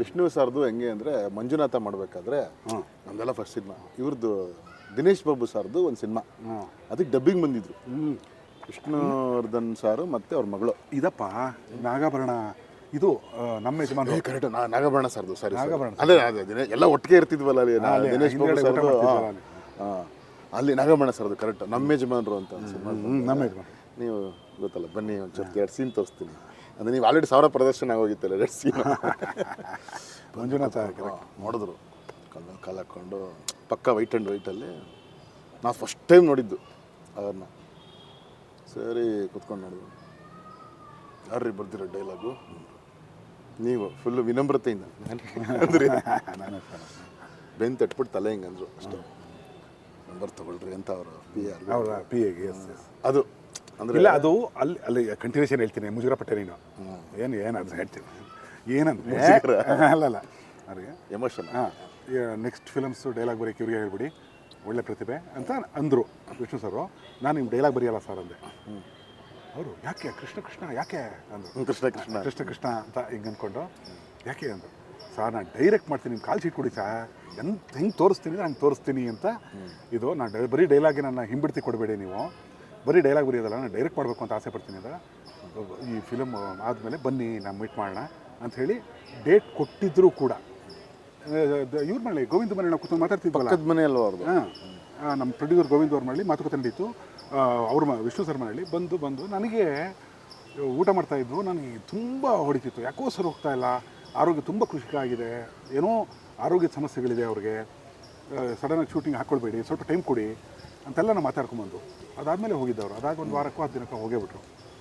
ವಿಷ್ಣು ಸರ್ದು ಹೆಂಗೆ ಅಂದರೆ ಮಂಜುನಾಥ ಮಾಡಬೇಕಾದ್ರೆ ನಮ್ದೆಲ್ಲ ಫಸ್ಟ್ ಸಿನಿಮಾ ಇವ್ರದ್ದು ದಿನೇಶ್ ಬಾಬು ಸರ್ದು ಒಂದು ಸಿನಿಮಾ ಅದಕ್ಕೆ ಡಬ್ಬಿಂಗ್ ಬಂದಿದ್ರು. ವಿಷ್ಣುವರ್ಧನ್ ಸಾರು ಮತ್ತು ಅವ್ರ ಮಗಳು. ಇದಪ್ಪ ನಾಗಾಭರಣ ಇದು ಆ, ನಮ್ಮ ಯಜಮಾನ ಕರೆಕ್ಟ್ ನಾಗಭರಣ ಸರ್ದು ಸರಿ ನಾಗಭರಣ ಅದೇ ಅದೇ ದಿನೇ ಎಲ್ಲ ಒಟ್ಟಿಗೆ ಇರ್ತಿದ್ವಲ್ಲ ಅಲ್ಲಿ ನಾ- ದಿನೇಶ್ ಬಾಬು ಹಿಂದ್ಗಡೆ ಊಟ ಸರ್ದು ಮಾಡ್ತಿದ್ವಲ್ಲ ಅಲ್ಲಿ. ಹಾಂ ಅಲ್ಲಿ ನಾಗಭರಣ ಸರ್ದು ಕರೆಕ್ಟ್ ನಮ್ಮ ಯಜಮಾನರು ಅಂತ ನಮ್ಮ ಯಜಮಾನ ನೀವು ಗೊತ್ತಲ್ಲ ಬನ್ನಿ ಒಂದು ಎರಡು ಸೀನ್ ತೋರಿಸ್ತೀನಿ. ಅಂದರೆ ನೀವು ಆಲ್ರೆಡಿ ಸಾವಿರ ಪ್ರದರ್ಶನ ಆಗೋಗಿತ್ತಲ್ಲ ರೆಡ್ ಸೀನ್ ಮಂಜುನಾಥ ನೋಡಿದ್ರು. ಕಲ್ಲು ಕಾಲು ಹಾಕ್ಕೊಂಡು ಪಕ್ಕ ವೈಟ್ ಆ್ಯಂಡ್ ವೈಟಲ್ಲಿ ನಾವು ಫಸ್ಟ್ ಟೈಮ್ ನೋಡಿದ್ದು ಅವ್ರನ್ನ. ಸರಿ ಕುತ್ಕೊಂಡು ನೋಡಿದ್ರು. ಯಾರ್ರಿ ಬರ್ದಿರೋ ಡೈಲಾಗು ನೀವು ಫುಲ್ಲು ವಿನಮ್ರತೆಯಿಂದ. ಅಂದ್ರೆ ಬೆನ್ ತಟ್ಬಿಟ್ಟು ತಲೆ ಹಿಂಗಂದ್ರು ಅಷ್ಟು. ನಂಬರ್ ತಗೊಳ್ರಿ ಅಂತ ಅವರು ಪಿ ಆರ್ ಪಿ ಎಸ್ ಅದು ಅಂದರೆ ಇಲ್ಲ ಅದು ಅಲ್ಲಿ ಅಲ್ಲಿ ಕಂಟಿನ್ಯೂಷನ್ ಹೇಳ್ತೀನಿ ಮುಜುಗರ ಪಟ್ಟೆ ನೀನು. ಏನು ಏನು ಅದು ಹೇಳ್ತೀನಿ. ಏನಂದ್ರೆ ಅಲ್ಲಲ್ಲ ಅವ್ರಿಗೆ ಎಮೋಷನ್ ಹಾಂ ನೆಕ್ಸ್ಟ್ ಫಿಲಮ್ಸು ಡೈಲಾಗ್ ಬರೆಯೋಕೆ ಇವ್ರಿಗೆ ಹೇಳ್ಬಿಡಿ. ಒಳ್ಳೆ ಪ್ರತಿಭೆ ಅಂತ ಅಂದರು ವಿಷ್ಣು ಸರು ನಾನು ನಿಮ್ಮ ಡೈಲಾಗ್ ಬರೆಯಲ್ಲ ಸರ್ ಅಂದೆ. ಅವರು ಯಾಕೆ ಕೃಷ್ಣ ಕೃಷ್ಣ ಯಾಕೆ ಅಂದರು. ಕೃಷ್ಣ ಕೃಷ್ಣ. ಕೃಷ್ಣ ಕೃಷ್ಣ ಅಂತ ಹಿಂಗೆ ಅಂದ್ಕೊಂಡು ಯಾಕೆ ಅಂದರು. ಸರ್ ನಾನು ಡೈರೆಕ್ಟ್ ಮಾಡ್ತೀನಿ ನಿಮ್ಮ ಕಾಲು ಶೀಟ್ ಕೊಡಿ ಸರ್ ಎಂತ ಹೆಂಗೆ ತೋರಿಸ್ತೀನಿ ನಾನು ತೋರಿಸ್ತೀನಿ ಅಂತ ಇದು ನಾನು ಬರೀ ಡೈಲಾಗಿ ನನ್ನ ಹಿಂಬಿಡ್ತಿ ಕೊಡಬೇಡಿ ನೀವು. ಬರೀ ಡೈಲಾಗ್ ಬರೆಯೋದಲ್ಲ ನಾನು ಡೈರೆಕ್ಟ್ ಮಾಡಬೇಕು ಅಂತ ಆಸೆ ಪಡ್ತೀನಿ ಅದ ಈ ಫಿಲಮ್ ಆದಮೇಲೆ ಬನ್ನಿ ನಾನು ಮೀಟ್ ಮಾಡೋಣ ಅಂತ ಹೇಳಿ ಡೇಟ್ ಕೊಟ್ಟಿದ್ದರೂ ಕೂಡ. ಇವ್ರ ಮನೆ ಗೋವಿಂದ ಮನೆ ನಾವು ಕೂತ್ಕೊಂಡು ಮಾತಾಡ್ತಿದ್ವಲ್ಲ? ಮನೆ ಅಲ್ವಾ ಅವ್ರದ್ದು ಹಾಂ. ನಮ್ಮ ಪ್ರೊಡ್ಯೂಸರ್ ಗೋವಿಂದ್ ಅವ್ರ ಮನೇಲಿ ಮಾತುಕತೆ ನಡೀತು. ಅವ್ರ ಮ ವಿಷ್ಣು ಸರ್ ಮನೇಲಿ ಬಂದು ಬಂದು ನನಗೆ ಊಟ ಮಾಡ್ತಾಯಿದ್ರು ನನಗೆ ತುಂಬ ಹೊಡಿತಿತ್ತು. ಯಾಕೋ ಸರ್ ಹೋಗ್ತಾ ಇಲ್ಲ. ಆರೋಗ್ಯ ತುಂಬ ಕೃಷಿಕ ಆಗಿದೆ. ಏನೋ ಆರೋಗ್ಯದ ಸಮಸ್ಯೆಗಳಿದೆ ಅವ್ರಿಗೆ. ಸಡನ್ನಾಗಿ ಶೂಟಿಂಗ್ ಹಾಕ್ಕೊಳ್ಬೇಡಿ ಸ್ವಲ್ಪ ಟೈಮ್ ಕೊಡಿ ಅಂತೆಲ್ಲ ನಾವು ಮಾತಾಡ್ಕೊಂಬಂದು ಅದಾದಮೇಲೆ ಹೋಗಿದ್ದವರು. ಅದಾಗ ಒಂದು ವಾರಕ್ಕೂ ಹತ್ತು ದಿನಕ್ಕೂ ಹೋಗೇ ಬಿಟ್ರು.